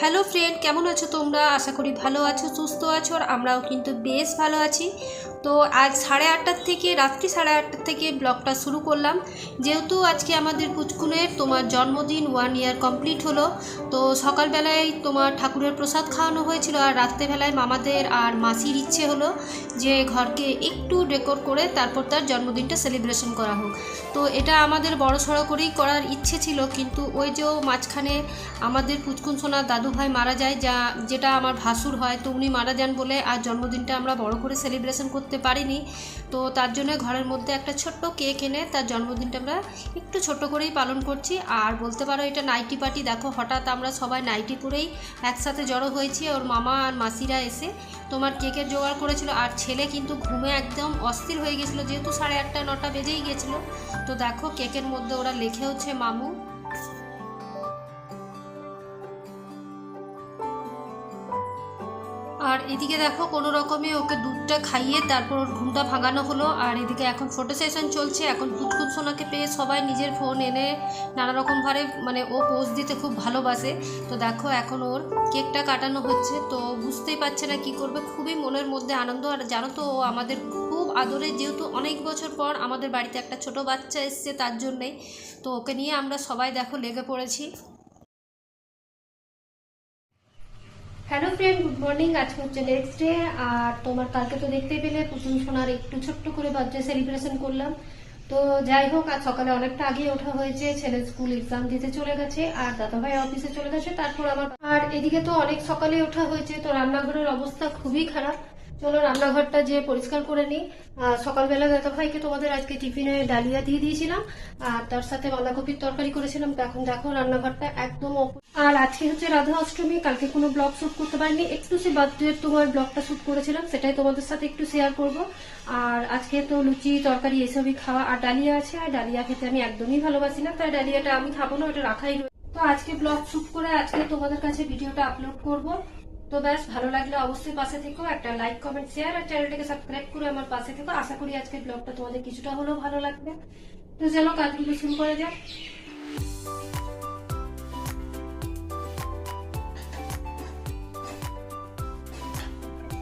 Hello friend, কেমন আছো তোমরা? আশা করি ভালো আছো, সুস্থ আছো, আর আমরাও কিন্তু বেশ ভালো আছি। তো আজ সাড়ে আটটার থেকে, রাত্রি সাড়ে আটটার থেকে ব্লগটা শুরু করলাম। যেহেতু আজকে আমাদের পুচকুনের তোমার জন্মদিন ওয়ান ইয়ার কমপ্লিট হলো, তো সকালবেলায় তোমার ঠাকুরের প্রসাদ খাওয়ানো হয়েছিল, আর রাত্রেবেলায় মামাদের আর মাসির ইচ্ছে হলো যে ঘরকে একটু ডেকোর করে তারপর তার জন্মদিনটা সেলিব্রেশন করা হোক। তো এটা আমাদের বড় সড়ো করেই করার ইচ্ছে ছিল, কিন্তু ওই যে মাঝখানে আমাদের পুচকুন সোনার দাদু ভাই মারা যায়, যা, যেটা আমার ভাসুর হয়, তো উনি মারা যান বলে আর জন্মদিনটা আমরা বড় করে সেলিব্রেশন করতে পারিনি। তো তার জন্য ঘরের মধ্যে একটা ছোট্ট কেক এনে তার জন্মদিনটা আমরা একটু ছোট করেই পালন করছি। আর বলতে পারো, এটা নাইটি পার্টি। দেখো, হঠাৎ আমরা সবাই নাইটি পরেই একসাথে জড়ো হয়েছি। ওর মামা আর মাসিরা এসে তোমার কেকের জোগাড় করেছিল। আর ছেলে কিন্তু ঘুমে একদম অস্থির হয়ে গেছিল, যেহেতু সাড়ে আটটা, নটা বেজেই গেছিল। তো দেখো কেকের মধ্যে ওরা লেখে হচ্ছে মামু আর এদিকে দেখো, কোনো রকমে ওকে দুধটা খাইয়ে তারপর ওর ঘুমটা ভাঙানো হলো। আর এদিকে এখন ফটো সেশন চলছে, এখন কুচকুচ সোনাকে পেয়ে সবাই নিজের ফোন এনে নানা রকমভাবে মানে ও পোজ দিতে খুব ভালোবাসে। তো দেখো, এখন ওর কেকটা কাটানো হচ্ছে। তো বুঝতেই পারছে না কি করবে। খুবই মনের মধ্যে আনন্দ। আর জানো তো, ও আমাদের খুব আদরে, যেহেতু অনেক বছর পর আমাদের বাড়িতে একটা ছোট বাচ্চা এসছে তার জন্যেই। তো ওকে নিয়ে আমরা সবাই দেখো লেগে পড়েছি। হ্যালো ফ্রেন্ড গুড মর্নিং আজকে হচ্ছে নেক্সট ডে আর তোমার কালকে তো দেখতে পেলে, পুতুল সোনার একটু ছোট্ট করে বার্থডে সেলিব্রেশন করলাম। তো যাই হোক, আজ সকালে অনেকটা আগে ওঠা হয়েছে। ছেলে স্কুল এক্সাম দিতে চলে গেছে, আর দাদাভাই অফিসে চলে গেছে, তারপর আমার আর এদিকে তো অনেক সকালে ওঠা হয়েছে, তো রান্নাঘরের অবস্থা খুবই খারাপ। চলো রান্নাঘরটা যে পরিষ্কার করে নিই। সকালবেলা দাদাভাইকে তোমাদের আজকে টিফিনে ডালিয়া দিয়ে দিয়েছিলাম। আর তার সাথে বাঁধাকপির তরকারি করেছিলাম। এখন দেখো, রান্নাঘরটা একদম আর আজকে হচ্ছে রাধা অষ্টমী, কালকে কোনো ব্লগ শুট করতে পারিনি। একটু সে বার্থডে তোমার ব্লগটা শুট করেছিলাম, সেটাই তোমাদের সাথে একটু শেয়ার করব। আর আজকে তো লুচি, তরকারি, এসবই খাওয়া আর ডালিয়া আছে। আর ডালিয়া খেতে আমি একদমই ভালোবাসি না। তাই ডালিয়াটা আমি খাব না, ওটা রাখাই তো আজকে ব্লগ শুট করে আজকে তোমাদের কাছে ভিডিওটা আপলোড করব। তো ব্যাস, ভালো লাগলে অবশ্যই পাশে থেকো, একটা লাইক কমেন্ট শেয়ার আর চ্যানেলটাকে সাবস্ক্রাইব করে আমার পাশে থেকো। আশা করি আজকের ব্লগটা তোমাদের কিছুটা হলেও ভালো লাগবে। তো চলো কাজগুলো শুরু করে যাক।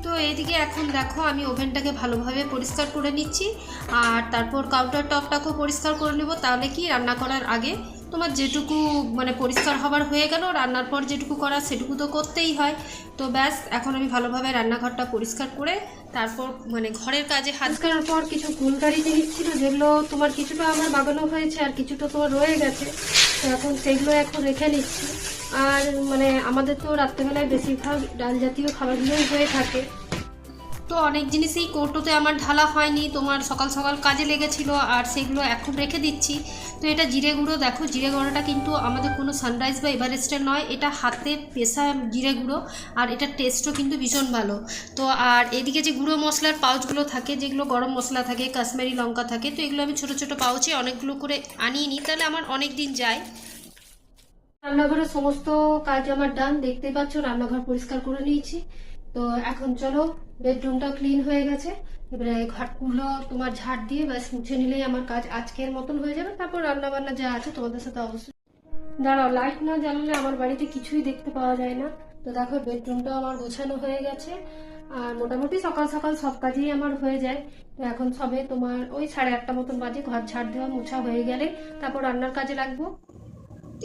তো এইদিকে এখন দেখো, আমি ওভেনটাকে ভালোভাবে পরিষ্কার করে নিচ্ছি, আর তারপর কাউন্টার টপটাকেও পরিষ্কার করে নেব। তাহলে কি, রান্না করার আগে তোমার যেটুকু মানে পরিষ্কার হবার হয়ে গেল, রান্নার পর যেটুকু করা সেটুকু তো করতেই হয়। তো ব্যাস, এখন আমি ভালোভাবে রান্নাঘরটা পরিষ্কার করে তারপর মানে ঘরের কাজে হাত করার পর কিছু ফুলকারি জিনিস ছিল, যেগুলো তোমার কিছুটা আমার বাগানো হয়েছে আর কিছুটা তোমার রয়ে গেছে। তো এখন সেগুলো এখন রেখে নিচ্ছি। আর মানে আমাদের তো রাত্রেবেলায় বেশিরভাগ ডাল জাতীয় খাবারগুলোই হয়ে থাকে। তো অনেক জিনিসই কৌটোতে আমার ঢালা হয়নি, তোমার সকাল সকাল কাজে লেগেছিল আর সেগুলো এখন রেখে দিচ্ছি। তো এটা জিরে গুঁড়ো, দেখো জিরে গুঁড়োটা কিন্তু আমাদের কোনো সানরাইজ বা এভারেস্টের নয়, এটা হাতে পেশা জিরে গুঁড়ো আর এটার টেস্টও কিন্তু ভীষণ ভালো। তো আর এদিকে যে গুঁড়ো মশলার পাউচগুলো থাকে, যেগুলো গরম মশলা থাকে, কাশ্মীরি লঙ্কা থাকে, তো এগুলো আমি ছোটো ছোটো পাউচে অনেকগুলো করে আনিয়ে নিই, তাহলে আমার অনেক দিন যায়। রান্নাঘরের সমস্ত কাজ আমার ডান দেখতে পাচ্ছ, রান্নাঘর পরিষ্কার করে নিয়েছি। তো এখন চলো বেডরুমটা ক্লিন হয়ে গেছে। এবারে ঘরগুলো তোমার ঝাড় দিয়ে ব্যাস মুছে নিলেই আমার কাজ আজকের মতন হয়ে যাবে। তারপর রান্না বান্না যা আছে তোমাদের সাথে অবশ্যই দাঁড়াও লাইট না জ্বালালে আমার বাড়িতে কিছুই দেখতে পাওয়া যায় না। তো দেখো, বেডরুমটাও আমার গোছানো হয়ে গেছে। আর মোটামুটি সকাল সকাল সব কাজই আমার হয়ে যায়। তো এখন সবে তোমার ওই সাড়ে আটটা মতন বাজে, ঘর ঝাড় দেওয়া মোছা হয়ে গেলে তারপর রান্নার কাজে লাগবো।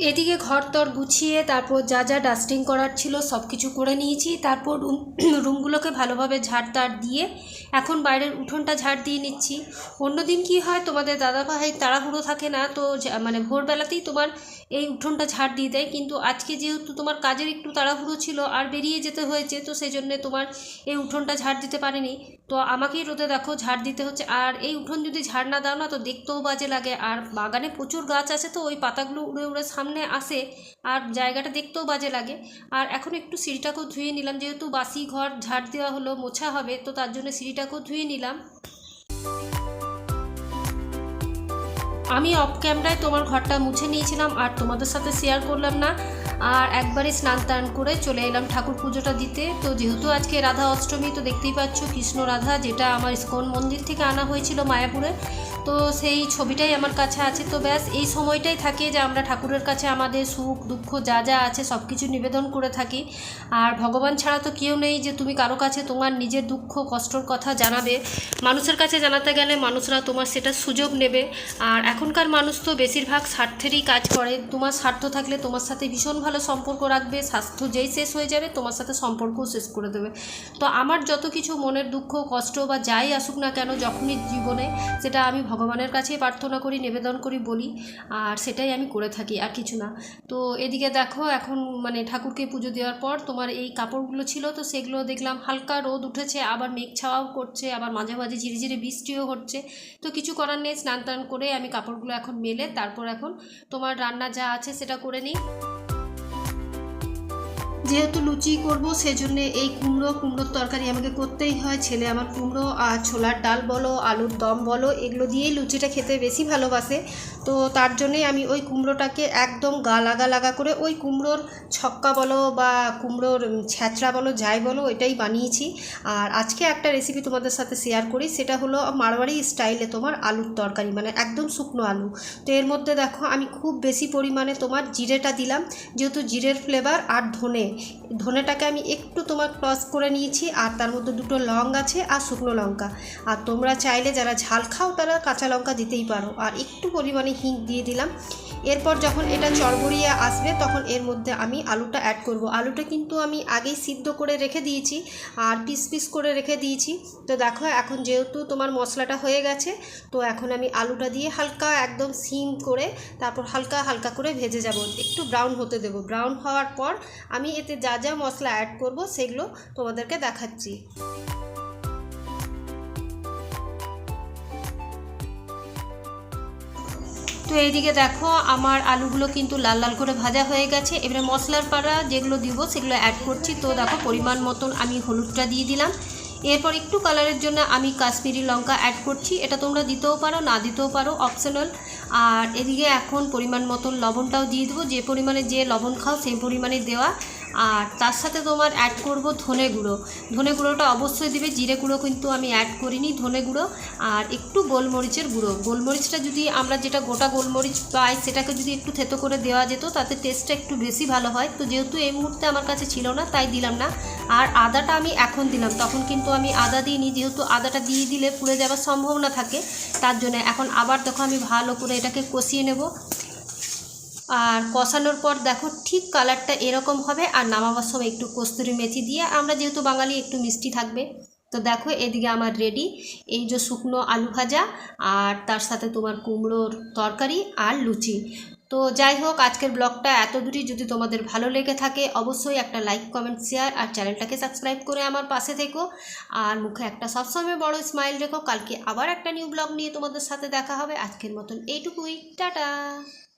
এদিকে ঘর তর গুছিয়ে তারপর যা যা ডাস্টিং করার ছিল সব কিছু করে নিয়েছি। তারপর রুম রুমগুলোকে ভালোভাবে ঝাড় দিয়ে এখন বাইরের উঠোনটা ঝাড় দিয়ে নিচ্ছি। অন্যদিন কি হয়, তোমাদের দাদাভাই তাড়াহুড়ো থাকে না, তো মানে ভোরবেলাতেই তোমার এই উঠোনটা ঝাড় দিয়ে দেয়। কিন্তু আজকে যেহেতু তোমার কাজের একটু তাড়াহুড়ো ছিল আর বেরিয়ে যেতে হয়েছে, তো সেই জন্যে তোমার এই উঠোনটা ঝাড় দিতে পারেনি। তো আমাকেই রোদে দেখো, ঝাড় দিতে হচ্ছে। আর এই উঠোন যদি ঝাড় না দাও না, তো দেখতেও বাজে লাগে। আর বাগানে প্রচুর গাছ আছে তো, ওই পাতাগুলো উড়ে উড়ে সামনে আসে আর জায়গাটা দেখতেও বাজে লাগে। আর এখন একটু সিঁড়িটাকেও ধুয়ে নিলাম, যেহেতু বাসি ঘর ঝাড় দেওয়া হলো, মোছা হবে, তো তার জন্য সিঁড়িটাকেও ধুয়ে নিলাম। আমি অফ ক্যামেরায় তোমার ঘরটা মুছে নিয়েছিলাম আর তোমাদের সাথে শেয়ার করলাম না। আর একবারে স্নান টান করে চলে এলাম ঠাকুর পুজোটা দিতে। তো যেহেতু আজকে রাধা অষ্টমী, তো দেখতেই পাচ্ছ কৃষ্ণ রাধা, যেটা আমার ইস্কন মন্দির থেকে আনা হয়েছিল মায়াপুরে। তো সেই ছবিটাই আমার কাছে আছে। তো ব্যাস, এই সময়টাই থাকে যে আমরা ঠাকুরের কাছে আমাদের সুখ, দুঃখ যা যা আছে সব কিছু নিবেদন করে থাকি। আর ভগবান ছাড়া তো কেউ নেই যে তুমি কারও কাছে তোমার নিজের দুঃখ, কষ্টর কথা জানাবে। মানুষের কাছে জানাতে গেলে মানুষরা তোমার সেটা সুযোগ নেবে। আর এখনকার মানুষ তো বেশিরভাগ স্বার্থেরই কাজ করে। তোমার স্বার্থ থাকলে তোমার সাথে ভীষণ ভালো সম্পর্ক রাখবে, স্বাস্থ্য যেই শেষ হয়ে যাবে, তোমার সাথে সম্পর্কও শেষ করে দেবে। তো আমার যত কিছু মনের দুঃখ, কষ্ট বা যাই আসুক না কেন, যখনই জীবনে সেটা আমি ভগবানের কাছেই প্রার্থনা করি, নিবেদন করি, বলি, আর সেটাই আমি করে থাকি, আর কিছু না। তো এদিকে দেখো, এখন মানে ঠাকুরকে পুজো দেওয়ার পর তোমার এই কাপড়গুলো ছিল, তো সেগুলো দেখলাম হালকা রোদ উঠেছে, আবার মেঘ ছাওয়াও করছে, আবার মাঝে মাঝে ঝিরিঝিরি বৃষ্টিও হচ্ছে। তো কিছু করার নেই, স্নান টান করে আমি কাপড়গুলো এখন মেলে তারপর এখন তোমার রান্না যা আছে সেটা করে নিই। যেহেতু লুচি করব, সেজন্য এই কুমড়ো, কুমড়োর তরকারি আমাকে করতেই হয়। ছেলে আমার কুমড়ো আর ছোলার ডাল বলো, আলুর দম বলো, এগুলো দিয়েই লুচিটা খেতে বেশি ভালোবাসে। তো তার জন্যেই আমি ওই কুমড়োটাকে একদম গা লাগা লাগা করে ওই কুমড়োর ছক্কা বলো বা কুমড়োর ছ্যাঁচড়া বলো, যাই বলো এটাই বানিয়েছি। আর আজকে একটা রেসিপি তোমাদের সাথে শেয়ার করি, সেটা হলো মারওয়াড়ি স্টাইলে তোমার আলুর তরকারি মানে একদম শুকনো আলু। তো এর মধ্যে দেখো, আমি খুব বেশি পরিমাণে তোমার জিরেটা দিলাম, যেহেতু জিরের ফ্লেভার আর ধনে। ধনেটাকে আমি একটু তোমার ক্রস করে নিয়েছি, আর তার মধ্যে দুটো লং আছে আর শুকনো লঙ্কা। আর তোমরা চাইলে যারা ঝাল খাও তারা কাঁচা লঙ্কা দিতেই পারো। আর একটু পরিমাণে হিং দিয়ে দিলাম। এরপর যখন এটা চড়বড়িয়ে আসবে তখন এর মধ্যে আমি আলুটা অ্যাড করব। আলুটা কিন্তু আমি আগেই সিদ্ধ করে রেখে দিয়েছি, আর পিস পিস করে রেখে দিয়েছি। তো দেখো, এখন যেহেতু তোমার মশলাটা হয়ে গেছে, তো এখন আমি আলুটা দিয়ে হালকা একদম সিম করে, তারপর হালকা হালকা করে ভেজে যাব। একটু ব্রাউন হতে দেব। ব্রাউন হওয়ার পর আমি এতে যা যা মশলা অ্যাড করব সেগুলো তোমাদেরকে দেখাচ্ছি। তো এইদিকে দেখো, আমার আলুগুলো কিন্তু লাল লাল করে ভাজা হয়ে গেছে। এবারে মশলার পাড়া যেগুলো দিব সেগুলো অ্যাড করছি। তো দেখো, পরিমাণ মতন আমি হলুদটা দিয়ে দিলাম। এরপর একটু কালারের জন্য আমি কাশ্মীরি লঙ্কা অ্যাড করছি। এটা তোমরা দিতেও পারো, না দিতেও পারো অপশনাল আর এদিকে এখন পরিমাণ মতন লবণটাও দিয়ে দেবো। যে পরিমাণে যে লবণ খাও, সেই পরিমাণে দেওয়া। আর তার সাথে তোমার অ্যাড করব ধনে গুঁড়ো। ধনে গুঁড়োটা অবশ্যই দিবে, জিরে গুঁড়ো কিন্তু আমি অ্যাড করিনি, ধনে গুঁড়ো। আর একটু গোলমরিচের গুঁড়ো। গোলমরিচটা যদি আমরা যেটা গোটা গোলমরিচ পাই, সেটাকে যদি একটু থেতো করে দেওয়া যেত, তাতে টেস্টটা একটু বেশি ভালো হয়। তো যেহেতু এই মুহূর্তে আমার কাছে ছিল না, তাই দিলাম না। আর আদাটা আমি এখন দিলাম। তখন কিন্তু আমি আদা দিইনি, যেহেতু আদাটা দিয়ে দিলে পুড়ে যাওয়ার সম্ভাবনা থাকে, তার জন্য। এখন আবার দেখো আমি ভালো করে এটাকে কষিয়ে নেব। আর কষানোর পর দেখো ঠিক কালারটা এরকম হবে আর নামাবার সময় একটু কস্তুরি মেথি দিয়ে আমরা যেহেতু বাঙালি, একটু মিষ্টি থাকবে। তো দেখো এদিকে আমার রেডি এই যে শুকনো আলু ভাজা আর তার সাথে তোমার কুমড়োর তরকারি আর লুচি। তো যাই হোক, আজকের ব্লগটা এত দূরই যদি তোমাদের ভালো লেগে থাকে, অবশ্যই একটা লাইক কমেন্ট শেয়ার আর চ্যানেলটাকে সাবস্ক্রাইব করে আমার পাশে থেকো। আর মুখে একটা সবসময় বড় স্মাইল রেখো। কালকে আবার একটা নিউ ব্লগ নিয়ে তোমাদের সাথে দেখা হবে। আজকের মতন এইটুকুই। টাটা!